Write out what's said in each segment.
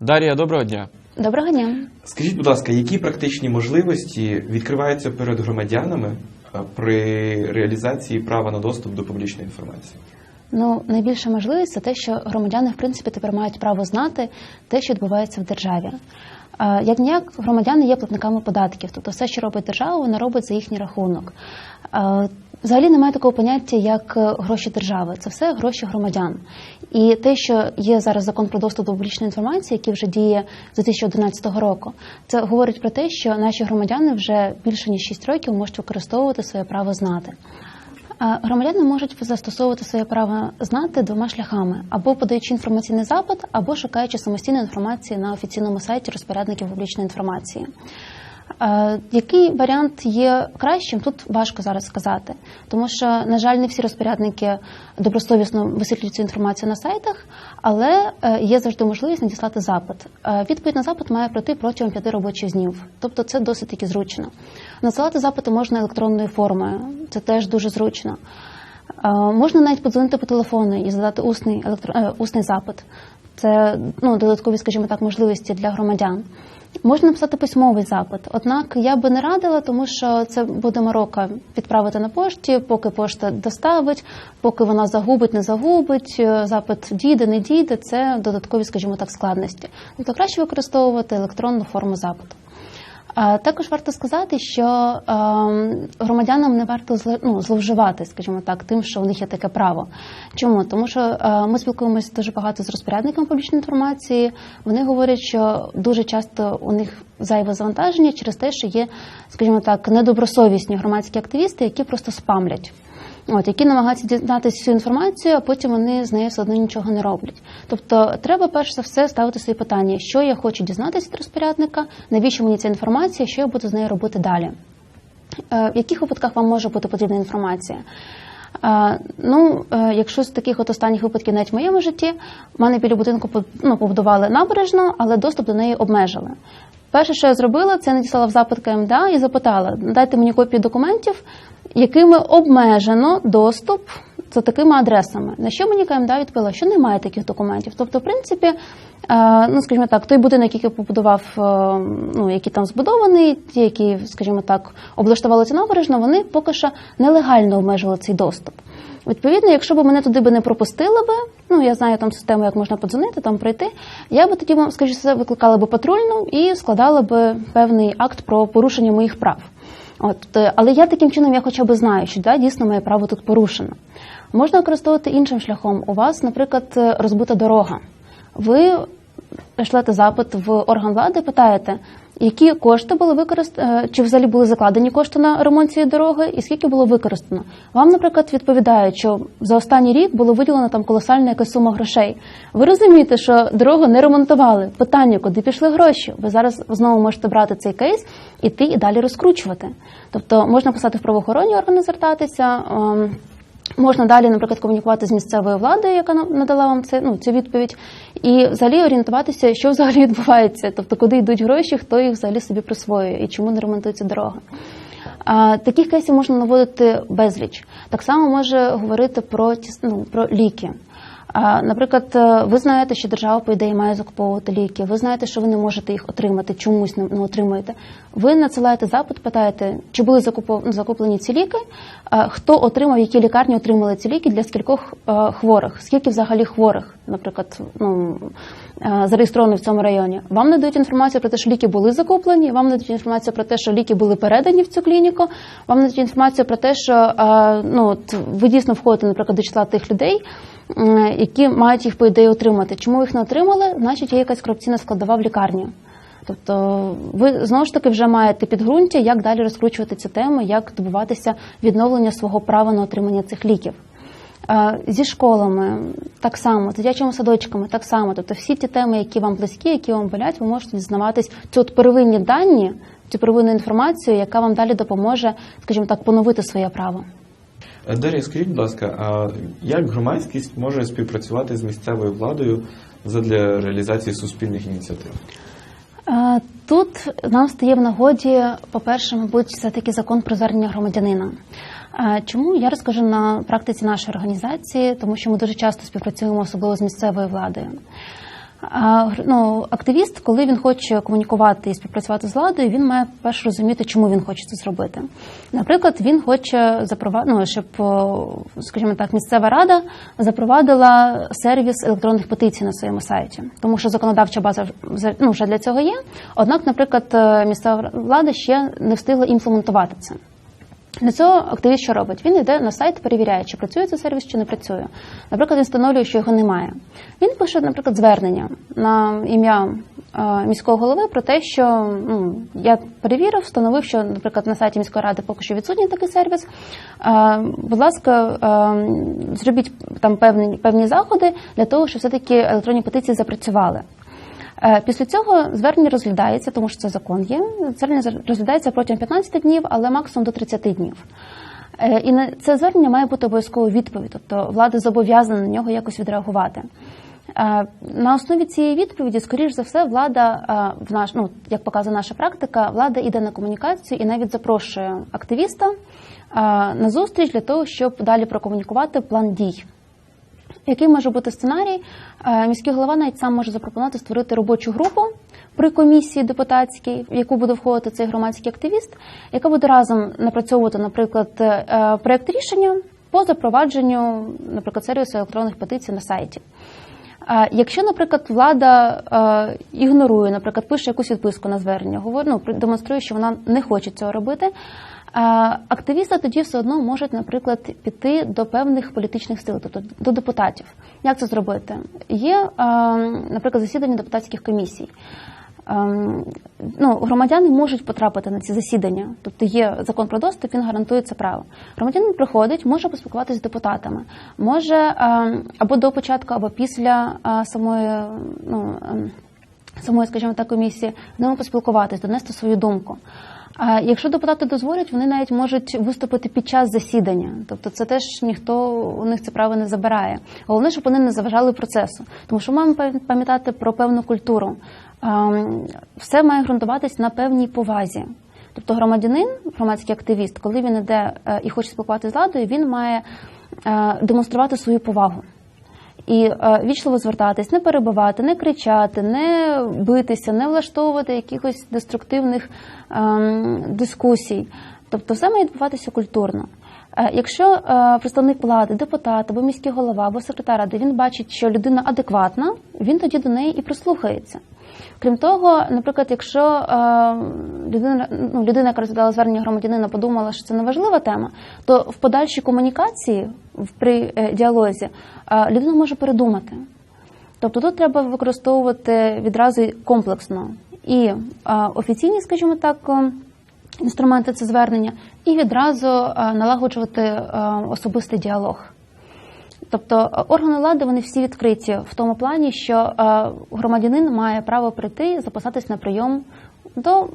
Дар'я, доброго дня. Доброго дня. Скажіть, будь ласка, які практичні можливості відкриваються перед громадянами при реалізації права на доступ до публічної інформації? Ну найбільша можливість це те, що громадяни в принципі тепер мають право знати те, що відбувається в державі. Як ніяк громадяни є платниками податків, тобто все, що робить держава, вона робить за їхній рахунок. Взагалі немає такого поняття, як е, гроші держави. Це все гроші громадян. І те, що є зараз закон про доступ до публічної інформації, який вже діє з 2011 року, це говорить про те, що наші громадяни вже більше ніж 6 років можуть використовувати своє право знати. Громадяни можуть застосовувати своє право знати двома шляхами: або подаючи інформаційний запит, або шукаючи самостійну інформацію на офіційному сайті розпорядників публічної інформації. Е, Який варіант є кращим, тут важко зараз сказати, тому що, на жаль, не всі розпорядники добросовісно висвітлюють цю інформацію на сайтах, але е, є завжди можливість надіслати запит. Е, Відповідь на запит має пройти протягом п'яти робочих днів, тобто це досить таки зручно. Надсилати запити можна електронною формою, це теж дуже зручно. Можна навіть подзвонити по телефону і задати усний, електро... усний запит. Це ну, додаткові, скажімо так, можливості для громадян. Можна написати письмовий запит. Однак я би не радила, тому що це буде морока відправити на пошті, поки пошта доставить, поки вона загубить, не загубить, е, запит дійде, не дійде. Це додаткові, скажімо так, складності. Тобто краще використовувати електронну форму запиту. Також варто сказати, що е, громадянам не варто ну, зловживати, скажімо так, тим, що у них є таке право. Чому? Тому що е, ми спілкуємося дуже багато з розпорядниками публічної інформації. Вони говорять, що дуже часто у них зайве завантаження через те, що є, скажімо так, недобросовісні громадські активісти, які просто спамлять. От, які намагаються дізнатися цю інформацію, а потім вони з нею все одно нічого не роблять. Тобто, треба перш за все ставити собі питання, що я хочу дізнатися від розпорядника, навіщо мені ця інформація, що я буду з нею робити далі. Е, В яких випадках вам може бути потрібна інформація? Е, Ну, е, якщо з таких от останніх випадків навіть в моєму житті, в мене біля будинку ну, побудували набережну, але доступ до неї обмежили. Перше, що я зробила, це надіслала в запит КМДА і запитала: дайте мені копії документів, якими обмежено доступ за такими адресами. На що мені КМДА відповіла, що немає таких документів. Тобто, в принципі, е, ну скажімо так, той будинок, який побудував, е, ну який там збудований, ті, які, скажімо так, облаштували цю набережну, вони поки що нелегально обмежували цей доступ. Відповідно, якщо б мене туди би не пропустили би, ну я знаю там систему, як можна подзвонити, там прийти, я би тоді, скажімо, викликала би патрульну і складала би певний акт про порушення моїх прав. От, е, але я таким чином я хоча б знаю, що да, дійсно моє право тут порушено. Можна використовувати іншим шляхом. У вас, наприклад, е, розбита дорога. Ви шлете запит в орган влади, питаєте, які кошти були використані, чи взагалі були закладені кошти на ремонт цієї дороги, і скільки було використано. Вам, наприклад, відповідають, що за останній рік було виділено там колосальна якась сума грошей. Ви розумієте, що дорогу не ремонтували. Питання, куди пішли гроші? Ви зараз знову можете брати цей кейс, іти і далі розкручувати. Тобто можна писати в правоохоронні органи, звертатися. Можна далі, наприклад, комунікувати з місцевою владою, яка надала вам це, ну, цю відповідь, і взагалі орієнтуватися, що взагалі відбувається, тобто куди йдуть гроші, хто їх взагалі собі присвоює і чому не ремонтується дорога. А, таких кейсів можна наводити безліч. Так само може говорити про, ну, про ліки. Наприклад, е, ви знаєте, що держава, по ідеї, має закуповувати ліки. Ви знаєте, що ви не можете їх отримати, чомусь не, отримуєте. Ви надсилаєте запит, питаєте, чи були ну, закуплені ці ліки, хто отримав, які лікарні отримали ці ліки для скількох е, хворих, скільки взагалі хворих, наприклад, ну, е, зареєстрованих в цьому районі. Вам надають інформацію про те, що ліки були закуплені, вам надають інформацію про те, що ліки були передані в цю клініку, вам надають інформацію про те, що е, ну, ви дійсно входите, наприклад, до числа тих людей, які мають їх по ідеї отримати. Чому їх не отримали? Значить, є якась корупційна складова в лікарні. Тобто ви знову ж таки вже маєте підґрунтя, як далі розкручувати цю тему, як добиватися відновлення свого права на отримання цих ліків. Е, Зі школами так само, з дитячими садочками так само. Тобто всі ті теми, які вам близькі, які вам болять, ви можете дізнаватись цю от первинні дані, цю первинну інформацію, яка вам далі допоможе, скажімо так, поновити своє право. Е, Дар'я, скажіть, будь ласка, а як громадськість може співпрацювати з місцевою владою задля реалізації суспільних ініціатив? Е, Тут нам стає в нагоді, по-перше, мабуть, все таки закон про звернення громадянина. Е, Чому я розкажу на практиці нашої організації, тому що ми дуже часто співпрацюємо особливо з місцевою владою. Ну, активіст, коли він хоче комунікувати і співпрацювати з владою, він має перш розуміти, чому він хоче це зробити. Наприклад, він хоче запровадити, ну, щоб, скажімо так, місцева рада запровадила сервіс електронних петицій на своєму сайті, тому що законодавча база ну, вже для цього є. Однак, наприклад, е, місцева влада ще не встигла імплементувати це. Для цього активіст що робить? Він йде на сайт, перевіряє, чи працює цей сервіс, чи не працює. Наприклад, він встановлює, що його немає. Він пише, наприклад, звернення на ім'я е, міського голови про те, що ну, я перевірив, встановив, що, наприклад, на сайті міської ради поки що відсутній такий сервіс. Е, Будь ласка, е, зробіть там певні, певні заходи для того, щоб все-таки електронні петиції запрацювали. Е, Після цього звернення розглядається, тому що це закон є. Звернення розглядається протягом 15 днів, але максимум до 30 днів. Е, І на це звернення має бути обов'язково відповідь, тобто влада зобов'язана на нього якось відреагувати. Е, На основі цієї відповіді, скоріш за все, влада в наш, ну як показує наша практика, влада йде на комунікацію і навіть запрошує активіста на зустріч для того, щоб далі прокомунікувати план дій. Який може бути сценарій? Е, Міський голова навіть сам може запропонувати створити робочу групу при комісії депутатській, в яку буде входити цей громадський активіст, яка буде разом напрацьовувати, наприклад, е, проект рішення по запровадженню, наприклад, сервісу електронних петицій на сайті. Е, Якщо, наприклад, влада ігнорує, наприклад, пише якусь відписку на звернення, говорить, ну, демонструє, що вона не хоче цього робити, активісти тоді все одно можуть, наприклад, піти до певних політичних сил, тобто до депутатів. Як це зробити? Є, наприклад, засідання депутатських комісій. Ну, громадяни можуть потрапити на ці засідання, тобто є закон про доступ, він гарантує це право. Громадянин приходить, може поспілкуватися з депутатами, може або до початку, або після самої, ну, ем, самої, скажімо так, комісії, з ними поспілкуватись, донести свою думку. Якщо депутати дозволять, вони навіть можуть виступити під час засідання. Тобто це теж ніхто у них це право не забирає. Головне, щоб вони не заважали процесу. Тому що маємо пам'ятати про певну культуру. Ем, Все має ґрунтуватись на певній повазі. Тобто громадянин, громадський активіст, коли він іде е, і хоче спілкуватися з владою, він має е, демонструвати свою повагу. І е, вічливо звертатись, не перебивати, не кричати, не битися, не влаштовувати якихось деструктивних ем, дискусій. Тобто все має відбуватися культурно. Е, Якщо е, представник влади, депутат або міський голова або секретар ради він бачить, що людина адекватна, він тоді до неї і прислухається. Крім того, наприклад, якщо е, людина, ну, людина, яка розглядала звернення громадянина, подумала, що це не важлива тема, то в подальшій комунікації при е, діалозі е, людина може передумати. Тобто тут треба використовувати відразу комплексно і офіційні, скажімо так, інструменти це звернення, і відразу налагоджувати особистий діалог. Тобто е, органи влади вони всі відкриті в тому плані, що е, громадянин має право прийти записатись на прийом до е,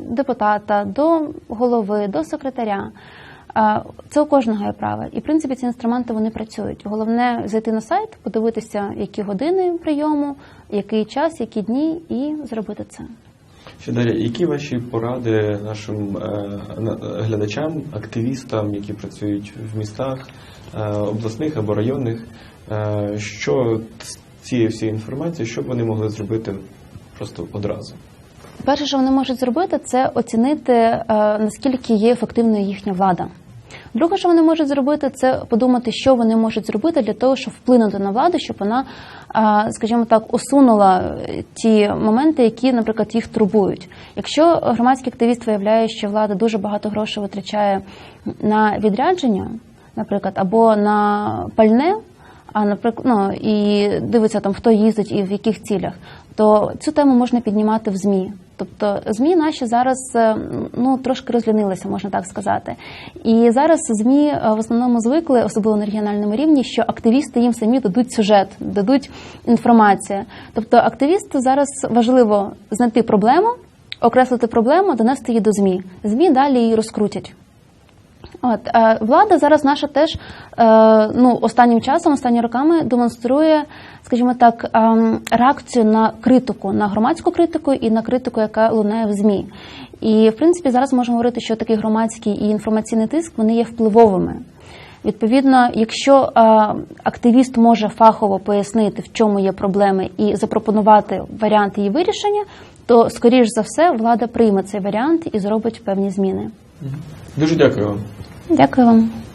депутата, до голови, до секретаря. Це у кожного є право. І в принципі ці інструменти вони працюють. Головне зайти на сайт, подивитися, які години прийому, який час, які дні, і зробити це. Ще далі, які ваші поради нашим е, глядачам, активістам, які працюють в містах, е, обласних або районних, е, що з цієї всієї інформації, що б вони могли зробити просто одразу? Перше, що вони можуть зробити, це оцінити наскільки є ефективною їхня влада. Друге, що вони можуть зробити, це подумати, що вони можуть зробити для того, щоб вплинути на владу, щоб вона, скажімо так, усунула е, ті моменти, які, наприклад, їх турбують. Якщо громадський активіст виявляє, що влада дуже багато грошей витрачає на відрядження, наприклад, або на пальне, а наприклад, ну і дивиться там, хто їздить і в яких цілях, то цю тему можна піднімати в ЗМІ. Тобто ЗМІ наші зараз е, ну трошки розлінилися, можна так сказати. І зараз ЗМІ е, в основному звикли, особливо на регіональному рівні, що активісти їм самі дадуть сюжет, дадуть інформацію. Тобто, активісту зараз важливо знайти проблему, окреслити проблему, донести її до ЗМІ. ЗМІ далі її розкрутять. От е, влада зараз наша теж е, ну останнім часом, останніми роками демонструє, скажімо так, ем, реакцію на критику, на громадську критику і на критику, яка лунає в змі. І в принципі зараз можемо говорити, що такий громадський і інформаційний тиск вони є впливовими. Відповідно, якщо е, активіст може фахово пояснити, в чому є проблеми, і запропонувати варіант її вирішення, то скоріш за все влада прийме цей варіант і зробить певні зміни. Дуже дякую вам. Дякую вам.